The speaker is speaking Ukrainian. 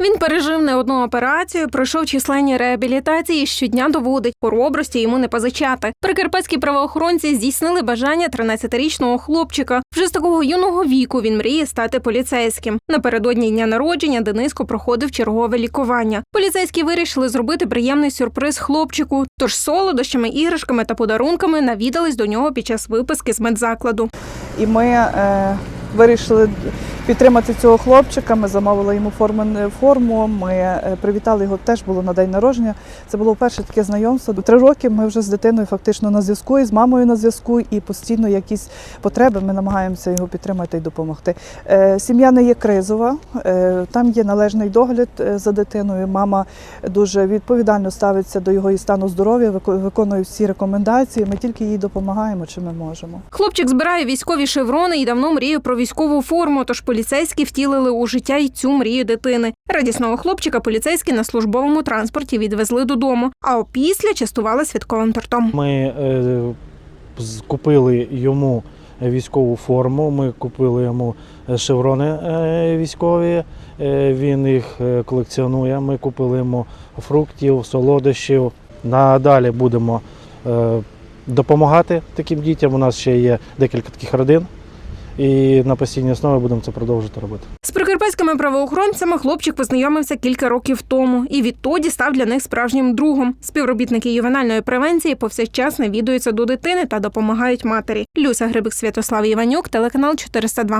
Він пережив не одну операцію, пройшов численні реабілітації. Щодня доводить хоробрості йому не позичати. Прикарпатські правоохоронці здійснили бажання 13-річного хлопчика. Вже з такого юного віку він мріє стати поліцейським. Напередодні дня народження Дениско проходив чергове лікування. Поліцейські вирішили зробити приємний сюрприз хлопчику. Тож солодощами, іграшками та подарунками навідались до нього під час виписки з медзакладу. І ми е, вирішили підтримати цього хлопчика. Ми замовили йому форму. форму. Ми е, привітали його. Теж було на день народження. Це було перше таке знайомство. Три роки ми вже з дитиною фактично на зв'язку, і з мамою на зв'язку, і постійно якісь потреби. Ми намагаємося його підтримати і допомогти. Е, сім'я не є кризова, е, там є належний догляд е, за дитиною. Мама дуже відповідально ставиться до його і стану здоров'я, вико- виконує всі рекомендації. Ми тільки їй допомагаємо, чи ми можемо. Хлопчик збирає військові шеврони і давно мріє про військову форму. Тож поліцейські втілили у життя й цю мрію дитини. Радісного хлопчика поліцейські на службовому транспорті відвезли додому. А опісля частували святковим тортом. Ми е, купили йому військову форму, ми купили йому шеврони е, військові, е, він їх е, колекціонує. Ми купили йому фруктів, солодощів. Надалі будемо допомагати таким дітям. У нас ще є декілька таких родин, і на постійній основі будемо це продовжувати робити. З прикарпатськими правоохоронцями хлопчик познайомився кілька років тому і відтоді став для них справжнім другом. Співробітники ювенальної превенції повсякчас навідуються до дитини та допомагають матері. Люся Грибик, Святослав Іванюк, телеканал 402.